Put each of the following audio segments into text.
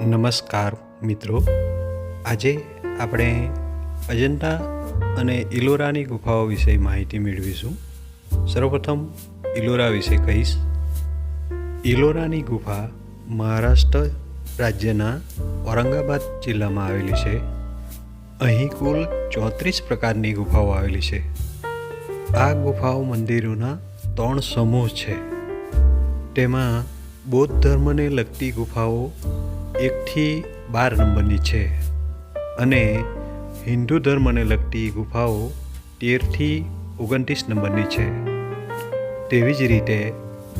નમસ્કાર મિત્રો. આજે આપણે અજંતા અને ઇલોરાની ગુફાઓ વિશે માહિતી મેળવીશું. સર્વપ્રથમ ઇલોરા વિશે કહીશ. ઇલોરાની ગુફા મહારાષ્ટ્ર રાજ્યના ઔરંગાબાદ જિલ્લામાં આવેલી છે. અહીં કુલ ચોત્રીસ પ્રકારની ગુફાઓ આવેલી છે. આ ગુફાઓ મંદિરોના ત્રણ સમૂહ છે. તેમાં બૌદ્ધ ધર્મને લગતી ગુફાઓ એકથી બાર નંબરની છે. અને હિન્દુ ધર્મને લગતી ગુફાઓ તેરથી ઓગણત્રીસ નંબરની છે. તેવી જ રીતે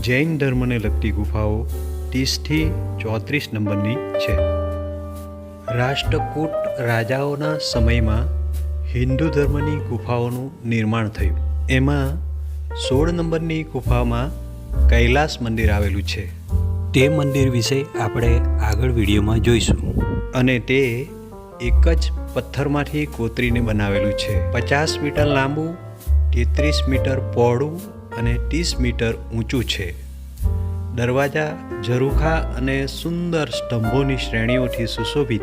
જૈન ધર્મને લગતી ગુફાઓ ત્રીસથી ચોત્રીસ નંબરની છે. રાષ્ટ્રકૂટ રાજાઓના સમયમાં હિન્દુ ધર્મની ગુફાઓનું નિર્માણ થયું. એમાં સોળ નંબરની ગુફામાં કૈલાસ મંદિર આવેલું છે. તે મંદિર વિશે આપણે આગળ વિડીયોમાં જોઈશું. અને તે એક જ પથ્થરમાંથી કોતરીને બનાવેલું છે. પચાસ મીટર લાંબુ તેત્રીસ મીટર પહોળું અને ત્રીસ મીટર ઊંચું છે. દરવાજા ઝરૂખા અને સુંદર સ્તંભોની શ્રેણીઓથી સુશોભિત.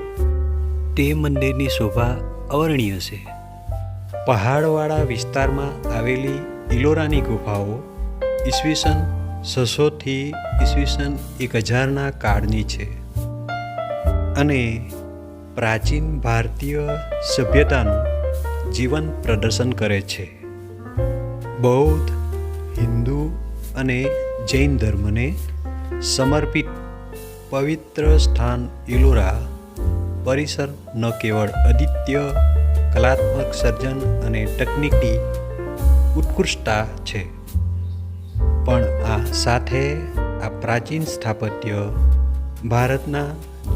તે મંદિરની શોભા અવર્ણીય છે. પહાડવાળા વિસ્તારમાં આવેલી ઇલોરાની ગુફાઓ ઈસવીસન છસોથી ઈસવીસન એક હજારના કાળની છે. અને પ્રાચીન ભારતીય સભ્યતાનું જીવન પ્રદર્શન કરે છે. બૌદ્ધ, હિન્દુ અને જૈન ધર્મને સમર્પિત પવિત્ર સ્થાન ઇલોરા પરિસર ન કેવળ અદિત્ય કલાત્મક સર્જન અને તકનિકી ઉત્કૃષ્ટતા છે, પણ સાથે આ પ્રાચીન સ્થાપત્ય ભારતના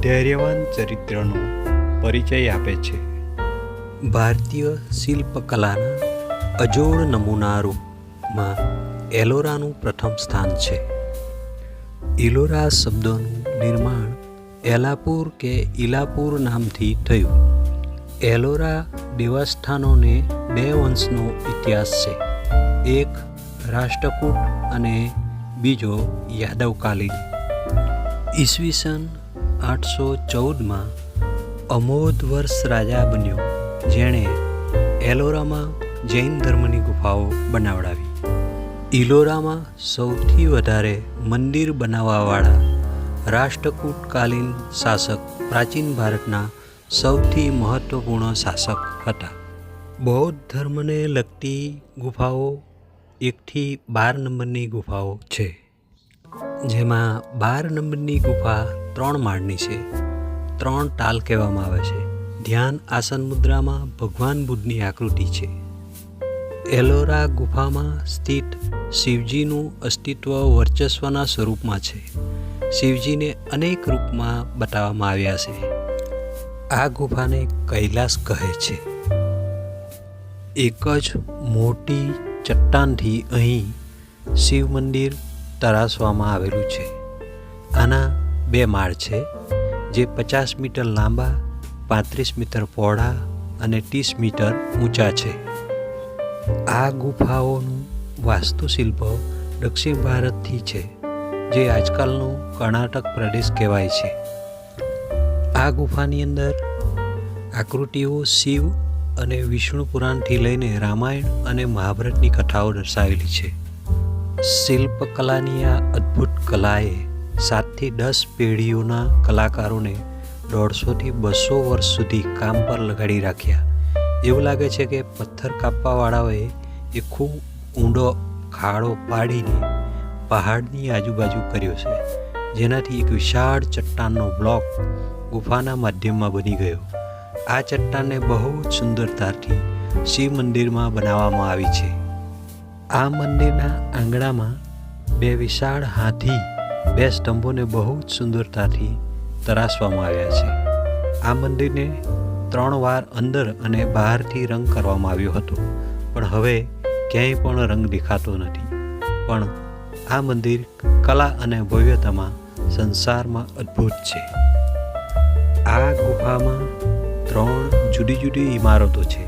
ધૈર્યવાન ચરિત્રનો પરિચય આપે છે. ભારતીય શિલ્પકલાના અજોડ નમૂના રૂપમાં એલોરાનું પ્રથમ સ્થાન છે. ઇલોરા શબ્દોનું નિર્માણ એલાપુર કે ઇલાપુર નામથી થયું. એલોરા દેવસ્થાનોને બે વંશનો ઇતિહાસ છે. એક રાષ્ટ્રકૂટ અને બીજો યાદવકાલીન. ઈસવીસન આઠસો ચૌદમાં અમોદ વર્ષ રાજા બન્યો, જેણે એલોરામાં જૈન ધર્મની ગુફાઓ બનાવડાવી. ઇલોરામાં સૌથી વધારે મંદિર બનાવવાવાળા રાષ્ટ્રકૂટકાલીન શાસક પ્રાચીન ભારતના સૌથી મહત્વપૂર્ણ શાસક હતા. બૌદ્ધ ધર્મને લગતી ગુફાઓ એકથી બાર નંબરની ગુફાઓ છે. જેમાં બાર નંબરની ગુફા ત્રણ માળની છે. ત્રણ તાલ કહેવામાં આવે છે. ધ્યાન આસન મુદ્રામાં ભગવાન બુદ્ધની આકૃતિ છે. એલોરા ગુફામાં સ્થિત શિવજીનું અસ્તિત્વ વર્ચસ્વના સ્વરૂપમાં છે. શિવજીને અનેક રૂપમાં બતાવવામાં આવ્યા છે. આ ગુફાને કૈલાસ કહે છે. એક જ મોટી ચટ્ટાનથી અહીં શિવ મંદિર તરાસવામાં આવેલું છે. આના બે માળ છે, જે પચાસ મીટર લાંબા, પાંત્રીસ મીટર પહોળા અને ત્રીસ મીટર ઊંચા છે. આ ગુફાઓનું વાસ્તુશિલ્પ દક્ષિણ ભારતથી છે, જે આજકાલનું કર્ણાટક પ્રદેશ કહેવાય છે. આ ગુફાની અંદર આકૃતિઓ શિવ અને વિષ્ણુ પુરાણથી લઈને રામાયણ અને મહાભારતની કથાઓ દર્શાવેલી છે. શિલ્પકલાની આ અદ્ભુત કલાએ સાતથી દસ પેઢીઓના કલાકારોને દોઢસોથી બસો વર્ષ સુધી કામ પર લગાડી રાખ્યા. એવું લાગે છે કે પથ્થર કાપવાવાળાઓએ એ ખૂબ ઊંડો ખાડો પાડીને પહાડની આજુબાજુ કર્યો છે. જેનાથી એક વિશાળ ચટ્ટાનનો બ્લોક ગુફાના માધ્યમમાં બની ગયો. આ ચટ્ટાનને બહુ જ સુંદરતાથી શિવ મંદિરમાં બનાવવામાં આવી છે. આ મંદિરના આંગણામાં બે વિશાળ હાથી બે સ્તંભોને બહુ જ સુંદરતાથી તરાસવામાં આવ્યા છે. આ મંદિરને ત્રણ વાર અંદર અને બહારથી રંગ કરવામાં આવ્યો હતો. પણ હવે ક્યાંય પણ રંગ દેખાતો નથી. પણ આ મંદિર કલા અને ભવ્યતામાં સંસારમાં અદ્ભુત છે. આ ગુફામાં ત્રણ જુદી જુદી ઇમારતો છે,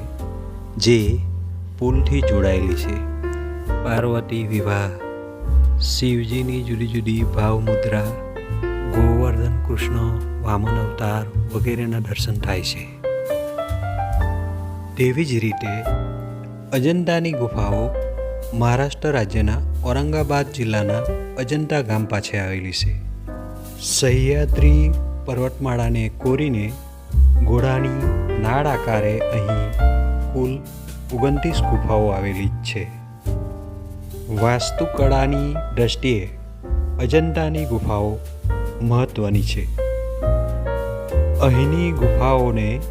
જે પુલથી જોડાયેલી છે. પાર્વતી વિવાહ, શિવજીની જુદી જુદી ભાવ મુદ્રા ગોવર્ધન કૃષ્ણ વામન અવતાર વગેરેના દર્શન થાય છે. તેવી જ રીતે અજંતાની ગુફાઓ મહારાષ્ટ્ર રાજ્યના ઔરંગાબાદ જિલ્લાના અજંતા ગામ પાસે આવેલી છે. સહ્યાદ્રી પર્વતમાળાને કોરીને ઘોડાની નાળ આકારે અહીં કુલ ઓગણત્રીસ ગુફાઓ આવેલી છે. વાસ્તુકળાની દ્રષ્ટિએ અજંતાની ગુફાઓ મહત્ત્વની છે. અહીંની ગુફાઓને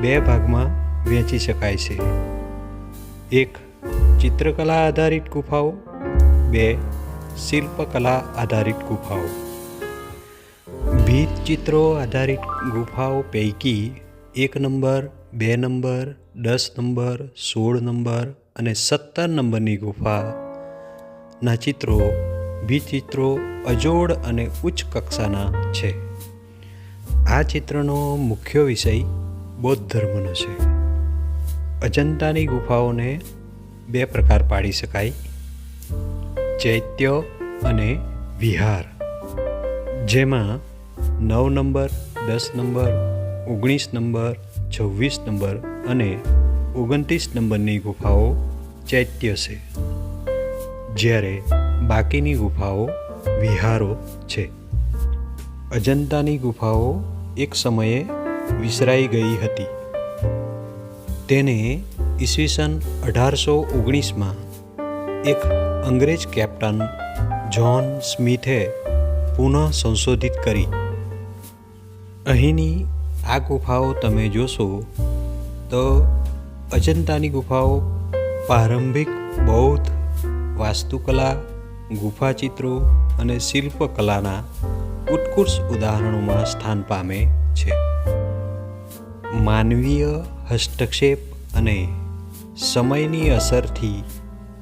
બે ભાગમાં વહેંચી શકાય છે. એક ચિત્રકલા આધારિત ગુફાઓ, બે શિલ્પકલા આધારિત ગુફાઓ. ભીત ચિત્રો આધારિત ગુફાઓ પૈકી એક નંબર, બે નંબર, દસ નંબર, સોળ નંબર અને સત્તર નંબરની ગુફાના ચિત્રો ભીત ચિત્રો અજોડ અને ઉચ્ચ કક્ષાના છે. આ ચિત્રનો મુખ્ય વિષય બૌદ્ધ ધર્મનો છે. અજંતાની ગુફાઓને બે પ્રકાર પાડી શકાય. ચૈત્ય અને વિહાર. જેમાં નવ નંબર, દસ નંબર, ઓગણીસ નંબર, છવ્વીસ નંબર અને ઓગણત્રીસ નંબરની ગુફાઓ ચૈત્ય છે. જ્યારે બાકીની ગુફાઓ વિહારો છે. અજંતાની ગુફાઓ એક સમયે વિસરાઈ ગઈ હતી. તેને ઈસવીસન અઢારસો ઓગણીસમાં એક અંગ્રેજ કેપ્ટન જ્હોન સ્મિથે પુનઃ સંશોધિત કરી. અહીંની આ ગુફાઓ તમે જોશો તો અજંતાની ગુફાઓ, પ્રારંભિક બૌદ્ધ વાસ્તુકલા, ગુફાચિત્રો અને શિલ્પકલાના ઉત્કૃષ્ટ ઉદાહરણોમાં સ્થાન પામે છે. માનવીય હસ્તક્ષેપ અને સમયની અસરથી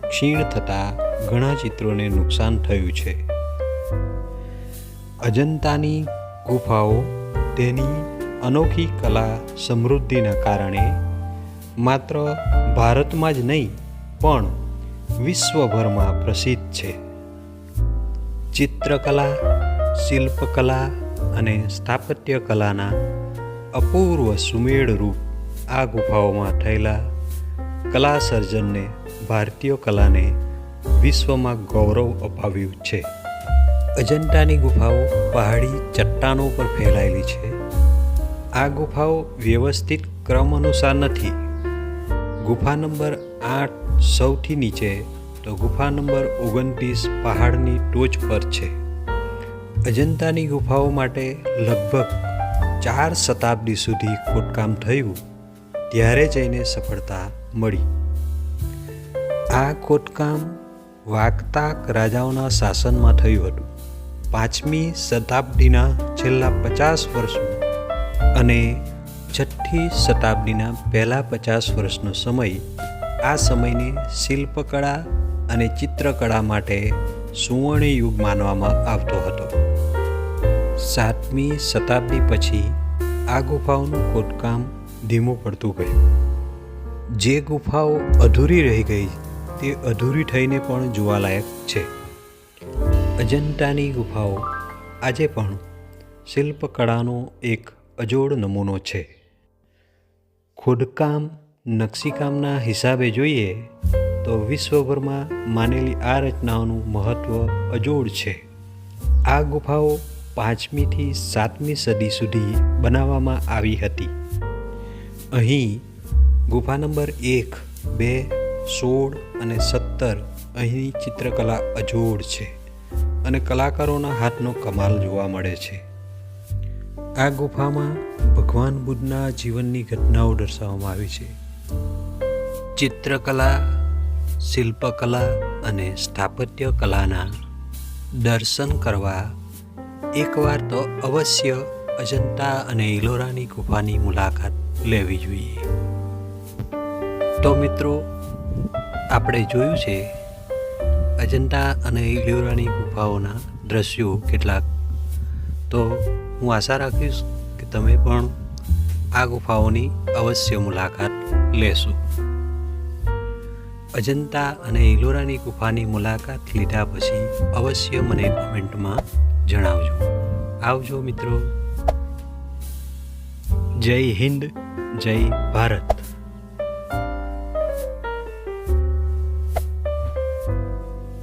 ક્ષીણ થતા ઘણા ચિત્રોને નુકસાન થયું છે. અજંતાની ગુફાઓ તેની અનોખી કલા સમૃદ્ધિના કારણે માત્ર ભારતમાં જ નહીં, પણ વિશ્વભરમાં પ્રસિદ્ધ છે. ચિત્રકલા, શિલ્પકલા અને સ્થાપત્ય કલાના અપૂર્વ સુમેળરૂપ આ ગુફાઓમાં થયેલા કલા સર્જનને ભારતીય કલાને વિશ્વમાં ગૌરવ અપાવ્યું છે. અજંતાની ગુફાઓ પહાડી ચટ્ટાનો પર ફેલાયેલી છે. આ ગુફાઓ વ્યવસ્થિત ક્રમ અનુસાર નથી. ગુફા નંબર આઠ સૌથી નીચે, તો ગુફા નંબર ઓગણત્રીસ પહાડની ટોચ પર છે. અજંતાની ગુફાઓ માટે લગભગ ચાર શતાબ્દી સુધી ખોદકામ થયું, ત્યારે જઈને સફળતા મળી. આ ખોદકામ વાકતાક રાજાઓના શાસનમાં થયું હતું. પાંચમી શતાબ્દીના છેલ્લા પચાસ વર્ષનો અને છઠ્ઠી શતાબ્દીના પહેલાં પચાસ વર્ષનો સમય આ સમયને શિલ્પકળા અને ચિત્રકળા માટે સુવર્ણ યુગ માનવામાં આવતો હતો. સાતમી શતાબ્દી પછી આ ગુફાઓનું ખોદકામ ધીમું પડતું ગયું. જે ગુફાઓ અધૂરી રહી ગઈ તે અધૂરી થઈને પણ જોવાલાયક છે. અજંતાની ગુફાઓ આજે પણ શિલ્પકળાનો એક અજોડ નમૂનો છે. ખોદકામ, નકશીકામના હિસાબે જોઈએ તો વિશ્વભરમાં માનેલી આ રચનાઓનું મહત્ત્વ અજોડ છે. આ ગુફાઓ પાંચમીથી સાતમી સદી સુધી બનાવવામાં આવી હતી. અહીં ગુફા નંબર એક, બે, સોળ અને સત્તર અહીંની ચિત્રકલા અજોડ છે. અને કલાકારોના હાથનો કમાલ જોવા મળે છે. આ ગુફામાં ભગવાન બુદ્ધના જીવનની ઘટનાઓ દર્શાવવામાં આવી છે. ચિત્રકલા, શિલ્પકલા અને સ્થાપત્ય કલાના દર્શન કરવા એકવાર તો અવશ્ય અજંતા અને ઇલોરાની ગુફાની મુલાકાત લેવી જોઈએ. તો મિત્રો, આપણે જોયું છે અજંતા અને ઇલોરાની ગુફાઓના દ્રશ્યો કેટલાક. તો હું આશા રાખીશ કે તમે પણ આ ગુફાઓની અવશ્ય મુલાકાત લેશો. અજંતા અને ઇલોરાની ગુફાની મુલાકાત લીધા પછી અવશ્ય મને કોમેન્ટમાં જણાવજો. આવજો મિત્રો. જય હિન્દ, જય ભારત.